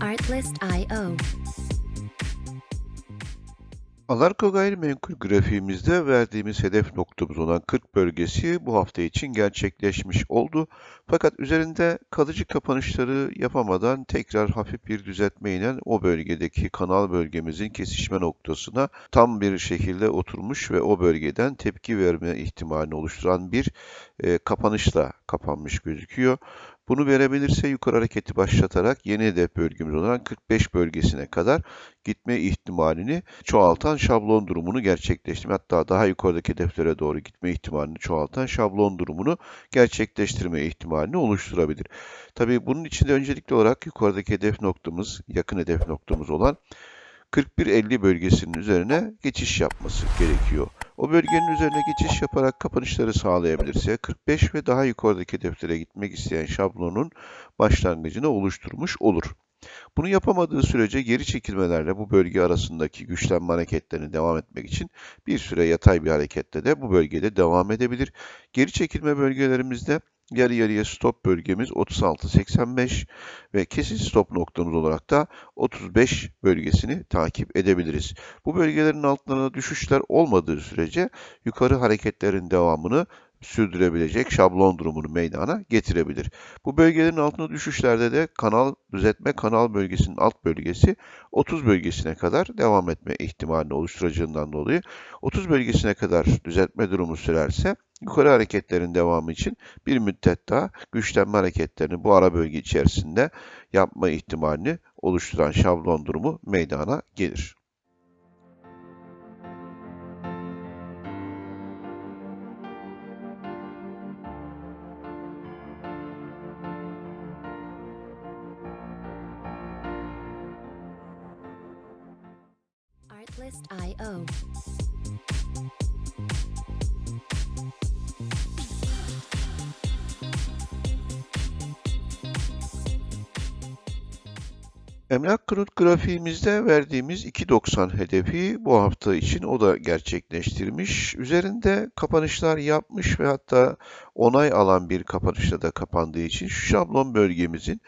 Artlist.io. Alarko Gayrimenkul grafiğimizde verdiğimiz hedef noktamız olan 40 bölgesi bu hafta için gerçekleşmiş oldu. Fakat üzerinde kalıcı kapanışları yapamadan tekrar hafif bir düzeltmeyle o bölgedeki kanal bölgemizin kesişme noktasına tam bir şekilde oturmuş ve o bölgeden tepki verme ihtimalini oluşturan bir e, kapanışla kapanmış gözüküyor. Bunu verebilirse yukarı hareketi başlatarak yeni hedef bölgemiz olan 45 bölgesine kadar gitme ihtimalini çoğaltan şablon durumunu gerçekleştirme hatta daha yukarıdaki hedeflere doğru gitme ihtimalini çoğaltan şablon durumunu gerçekleştirme ihtimalini oluşturabilir. Tabii bunun için de öncelikli olarak yukarıdaki hedef noktamız, yakın hedef noktamız olan 41.50 bölgesinin üzerine geçiş yapması gerekiyor. O bölgenin üzerine geçiş yaparak kapanışları sağlayabilirse 45 ve daha yukarıdaki hedeflere gitmek isteyen şablonun başlangıcını oluşturmuş olur. Bunu yapamadığı sürece geri çekilmelerle bu bölge arasındaki güçlenme hareketlerine devam etmek için bir süre yatay bir harekette de bu bölgede devam edebilir. Geri çekilme bölgelerimizde yarı yarıya stop bölgemiz 36.85 ve kesin stop noktamız olarak da 35 bölgesini takip edebiliriz. Bu bölgelerin altlarına düşüşler olmadığı sürece yukarı hareketlerin devamını sürdürebilecek şablon durumunu meydana getirebilir. Bu bölgelerin altına düşüşlerde de kanal düzeltme kanal bölgesinin alt bölgesi 30 bölgesine kadar devam etme ihtimalini oluşturacağından dolayı 30 bölgesine kadar düzeltme durumu sürerse yukarı hareketlerin devamı için bir müddet daha güçlenme hareketlerini bu ara bölge içerisinde yapma ihtimalini oluşturan şablon durumu meydana gelir. Artlist.io. Emlak konut grafiğimizde verdiğimiz 2.90 hedefi bu hafta için o da gerçekleştirmiş. Üzerinde kapanışlar yapmış ve hatta onay alan bir kapanışla da kapandığı için şu şablon bölgemizin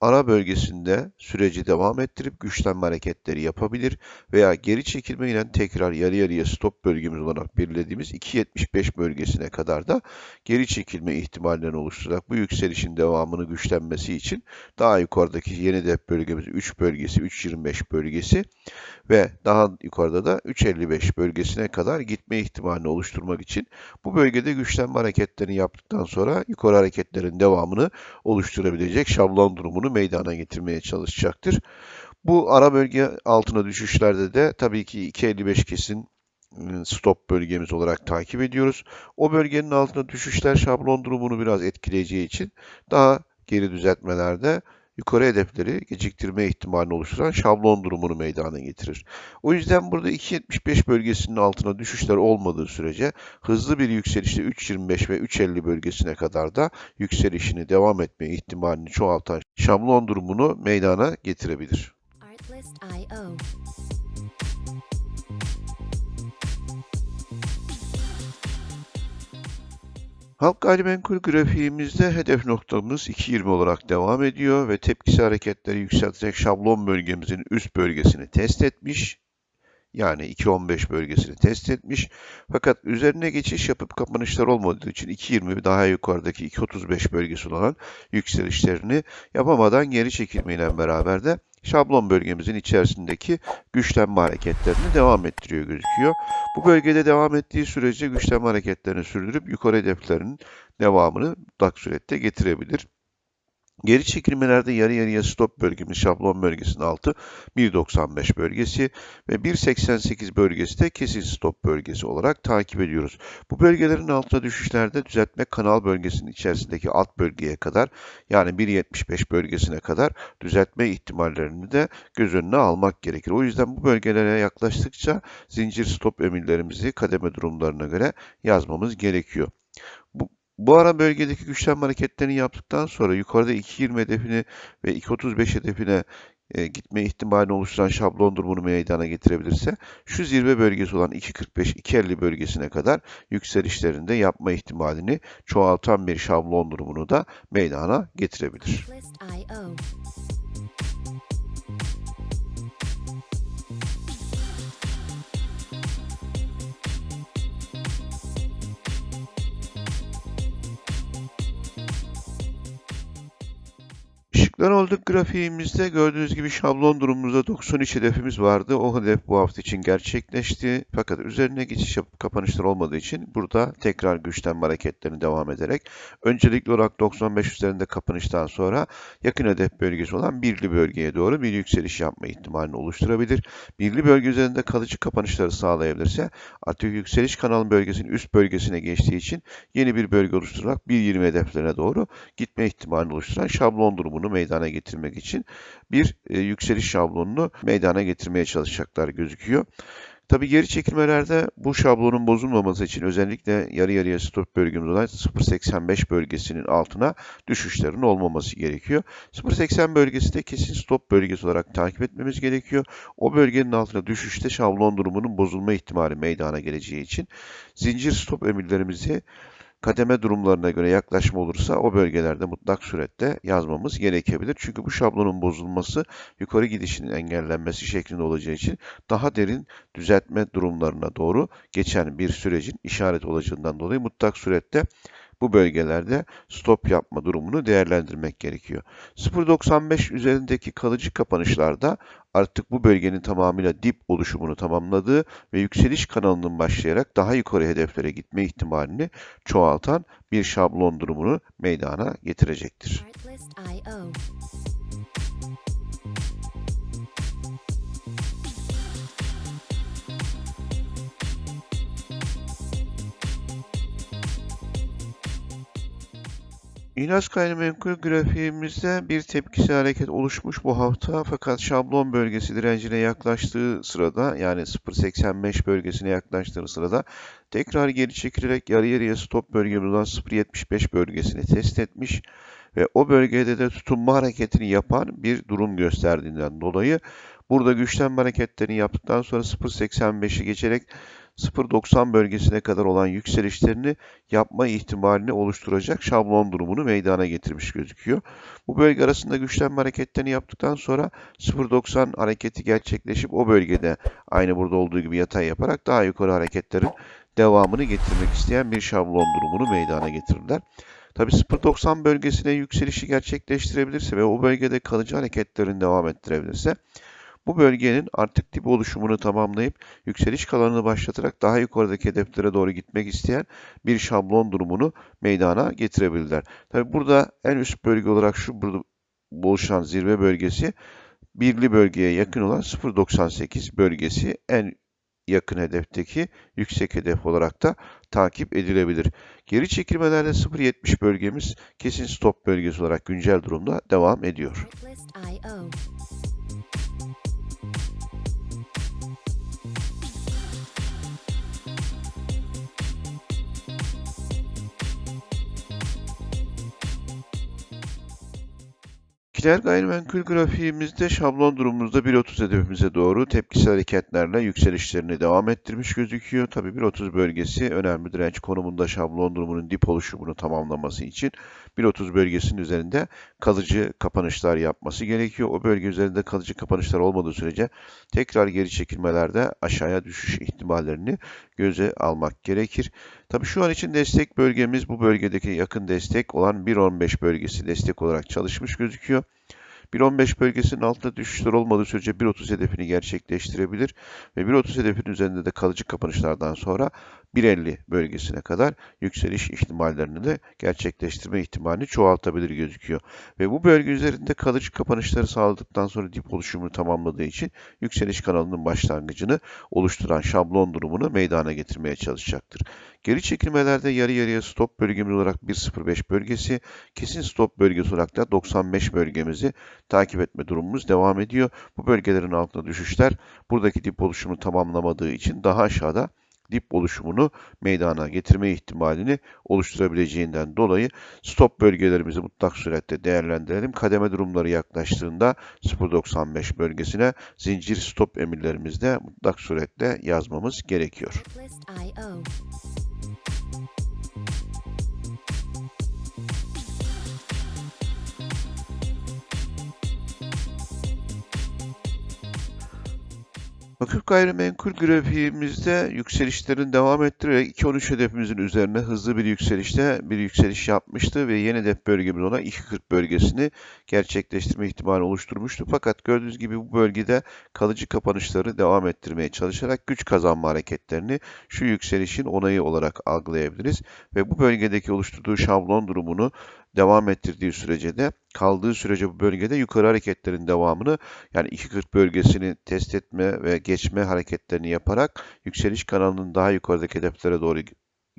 ara bölgesinde süreci devam ettirip güçlenme hareketleri yapabilir veya geri çekilme ile tekrar yarı yarıya stop bölgemiz olarak belirlediğimiz 2.75 bölgesine kadar da geri çekilme ihtimallerini oluşturarak bu yükselişin devamını güçlenmesi için daha yukarıdaki yeni hedef bölgemiz 3 bölgesi, 3.25 bölgesi ve daha yukarıda da 3.55 bölgesine kadar gitme ihtimalini oluşturmak için bu bölgede güçlenme hareketlerini yaptıktan sonra yukarı hareketlerin devamını oluşturabilecek şablon durumunu meydana getirmeye çalışacaktır. Bu ara bölge altına düşüşlerde de tabii ki 2.55 kesin ıı, stop bölgemiz olarak takip ediyoruz. O bölgenin altına düşüşler şablon durumunu biraz etkileyeceği için daha geri düzeltmelerde yukarı hedefleri geciktirme ihtimalini oluşturan şablon durumunu meydana getirir. O yüzden burada 2.75 bölgesinin altına düşüşler olmadığı sürece hızlı bir yükselişte 3.25 ve 3.50 bölgesine kadar da yükselişini devam etme ihtimalini çoğaltan şablon durumunu meydana getirebilir. Halk gayrimenkul grafiğimizde hedef noktamız 2.20 olarak devam ediyor ve tepkisi hareketleri yükseltecek şablon bölgemizin üst bölgesini test etmiş. Yani 2.15 bölgesini test etmiş. Fakat üzerine geçiş yapıp kapanışlar olmadığı için 2.20 daha yukarıdaki 2.35 bölgesi olan yükselişlerini yapamadan geri çekilmeyle beraber de şablon bölgemizin içerisindeki güçlenme hareketlerini devam ettiriyor gözüküyor. Bu bölgede devam ettiği sürece güçlenme hareketlerini sürdürüp yukarı hedeflerinin devamını mutlak surette getirebilir. Geri çekilmelerde yarı yarıya stop bölgemiz şablon bölgesinin altı 1.95 bölgesi ve 1.88 bölgesi de kesin stop bölgesi olarak takip ediyoruz. Bu bölgelerin altına düşüşlerde düzeltme kanal bölgesinin içerisindeki alt bölgeye kadar yani 1.75 bölgesine kadar düzeltme ihtimallerini de göz önüne almak gerekir. O yüzden bu bölgelere yaklaştıkça zincir stop emirlerimizi kademe durumlarına göre yazmamız gerekiyor. Bu, bu ara bölgedeki güçlenme hareketlerini yaptıktan sonra yukarıda 2.20 hedefini ve 2.35 hedefine e, gitme ihtimalini oluşturan şablon durumunu meydana getirebilirse şu zirve bölgesi olan 2.45-2.50 bölgesine kadar yükselişlerinde yapma ihtimalini çoğaltan bir şablon durumunu da meydana getirebilir. Dön olduk grafiğimizde gördüğünüz gibi şablon durumumuzda 93 hedefimiz vardı. O hedef bu hafta için gerçekleşti. Fakat üzerine geçiş yapıp kapanışlar olmadığı için burada tekrar güçlenme hareketlerini devam ederek öncelikli olarak 95 üzerinde kapanıştan sonra yakın hedef bölgesi olan birli bölgeye doğru bir yükseliş yapma ihtimalini oluşturabilir. Birli bölge üzerinde kalıcı kapanışları sağlayabilirse artık yükseliş kanalın bölgesinin üst bölgesine geçtiği için yeni bir bölge oluşturarak 1.20 hedeflerine doğru gitme ihtimalini oluşturan şablon durumunu meydana getirmek için bir e, yükseliş şablonunu meydana getirmeye çalışacaklar gözüküyor. Tabi geri çekilmelerde bu şablonun bozulmaması için özellikle yarı yarıya stop bölgemiz olan 0.85 bölgesinin altına düşüşlerin olmaması gerekiyor. 0.80 bölgesi de kesin stop bölgesi olarak takip etmemiz gerekiyor. O bölgenin altına düşüşte şablon durumunun bozulma ihtimali meydana geleceği için zincir stop emirlerimizi kademe durumlarına göre yaklaşma olursa o bölgelerde mutlak surette yazmamız gerekebilir. Çünkü bu şablonun bozulması yukarı gidişinin engellenmesi şeklinde olacağı için daha derin düzeltme durumlarına doğru geçen bir sürecin işaret olacağından dolayı mutlak surette bu bölgelerde stop yapma durumunu değerlendirmek gerekiyor. 0.95 üzerindeki kalıcı kapanışlarda artık bu bölgenin tamamıyla dip oluşumunu tamamladığı ve yükseliş kanalının başlayarak daha yukarı hedeflere gitme ihtimalini çoğaltan bir şablon durumunu meydana getirecektir. İnaz gayrimenkul grafiğimizde bir tepkisi hareket oluşmuş bu hafta. Fakat şablon bölgesi direncine yaklaştığı sırada yani 0.85 bölgesine yaklaştığı sırada tekrar geri çekilerek yarı yarıya stop bölgemiz olan 0.75 bölgesini test etmiş ve o bölgede de tutunma hareketini yapan bir durum gösterdiğinden dolayı burada güçlenme hareketlerini yaptıktan sonra 0.85'i geçerek 0.90 bölgesine kadar olan yükselişlerini yapma ihtimalini oluşturacak şablon durumunu meydana getirmiş gözüküyor. Bu bölge arasında güçlenme hareketlerini yaptıktan sonra 0.90 hareketi gerçekleşip o bölgede aynı burada olduğu gibi yatay yaparak daha yukarı hareketlerin devamını getirmek isteyen bir şablon durumunu meydana getirirler. Tabi 0.90 bölgesine yükselişi gerçekleştirebilirse ve o bölgede kalıcı hareketlerini devam ettirebilirse bu bölgenin artık dip oluşumunu tamamlayıp yükseliş kalanını başlatarak daha yukarıdaki hedeflere doğru gitmek isteyen bir şablon durumunu meydana getirebilirler. Tabi burada en üst bölge olarak şu burada oluşan zirve bölgesi birli bölgeye yakın olan 0.98 bölgesi en yakın hedefteki yüksek hedef olarak da takip edilebilir. Geri çekilmelerde 0.70 bölgemiz kesin stop bölgesi olarak güncel durumda devam ediyor. Kiler gayrimenkul grafiğimizde şablon durumumuzda 1.30 hedefimize doğru tepkisel hareketlerle yükselişlerini devam ettirmiş gözüküyor. Tabii 1.30 bölgesi önemli direnç konumunda şablon durumunun dip oluşumunu tamamlaması için 1.30 bölgesinin üzerinde kalıcı kapanışlar yapması gerekiyor. O bölge üzerinde kalıcı kapanışlar olmadığı sürece tekrar geri çekilmelerde aşağıya düşüş ihtimallerini göze almak gerekir. Tabii şu an için destek bölgemiz bu bölgedeki yakın destek olan 1.15 bölgesi destek olarak çalışmış gözüküyor. 1.15 bölgesinin altında düşüşler olmadığı sürece 1.30 hedefini gerçekleştirebilir ve 1.30 hedefinin üzerinde de kalıcı kapanışlardan sonra 1.50 bölgesine kadar yükseliş ihtimallerini de gerçekleştirme ihtimalini çoğaltabilir gözüküyor. Ve bu bölge üzerinde kalıcı kapanışları sağladıktan sonra dip oluşumunu tamamladığı için yükseliş kanalının başlangıcını oluşturan şablon durumunu meydana getirmeye çalışacaktır. Geri çekilmelerde yarı yarıya stop bölgemiz olarak 1.05 bölgesi, kesin stop bölgesi olarak da 95 bölgemizi takip etme durumumuz devam ediyor. Bu bölgelerin altında düşüşler buradaki dip oluşumunu tamamlamadığı için daha aşağıda dip oluşumunu meydana getirme ihtimalini oluşturabileceğinden dolayı stop bölgelerimizi mutlak surette değerlendirelim. Kademe durumları yaklaştığında 0.95 bölgesine zincir stop emirlerimizde mutlak surette yazmamız gerekiyor. Vakıf gayrimenkul grafiğimizde yükselişlerin devam ettirerek 2.13 hedefimizin üzerine hızlı bir yükselişte bir yükseliş yapmıştı ve yeni hedef bölgemiz olan 2.40 bölgesini gerçekleştirme ihtimali oluşturmuştu. Fakat gördüğünüz gibi bu bölgede kalıcı kapanışları devam ettirmeye çalışarak güç kazanma hareketlerini şu yükselişin onayı olarak algılayabiliriz ve bu bölgedeki oluşturduğu şablon durumunu devam ettirdiği sürece de kaldığı sürece bu bölgede yukarı hareketlerin devamını yani 2.40 bölgesini test etme ve geçme hareketlerini yaparak yükseliş kanalının daha yukarıdaki hedeflere doğru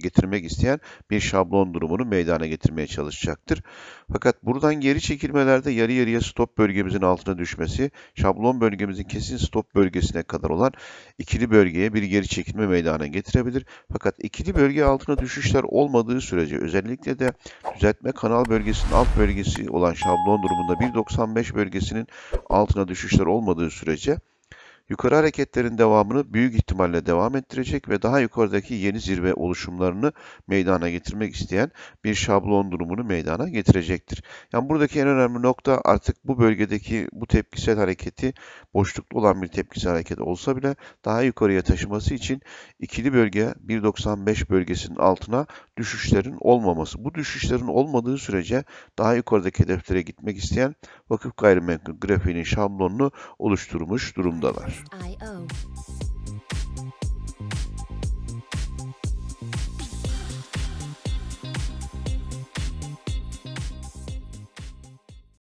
getirmek isteyen bir şablon durumunu meydana getirmeye çalışacaktır. Fakat buradan geri çekilmelerde yarı yarıya stop bölgemizin altına düşmesi, şablon bölgemizin kesin stop bölgesine kadar olan ikili bölgeye bir geri çekilme meydana getirebilir. Fakat ikili bölge altına düşüşler olmadığı sürece özellikle de düzeltme kanal bölgesinin alt bölgesi olan şablon durumunda 1.95 bölgesinin altına düşüşler olmadığı sürece yukarı hareketlerin devamını büyük ihtimalle devam ettirecek ve daha yukarıdaki yeni zirve oluşumlarını meydana getirmek isteyen bir şablon durumunu meydana getirecektir. Yani buradaki en önemli nokta artık bu bölgedeki bu tepkisel hareketi boşlukta olan bir tepkisel hareket olsa bile daha yukarıya taşıması için ikili bölge 1.95 bölgesinin altına düşüşlerin olmaması. Bu düşüşlerin olmadığı sürece daha yukarıdaki hedeflere gitmek isteyen vakıf gayrimenkul grafiğinin şablonunu oluşturmuş durumdalar. I O.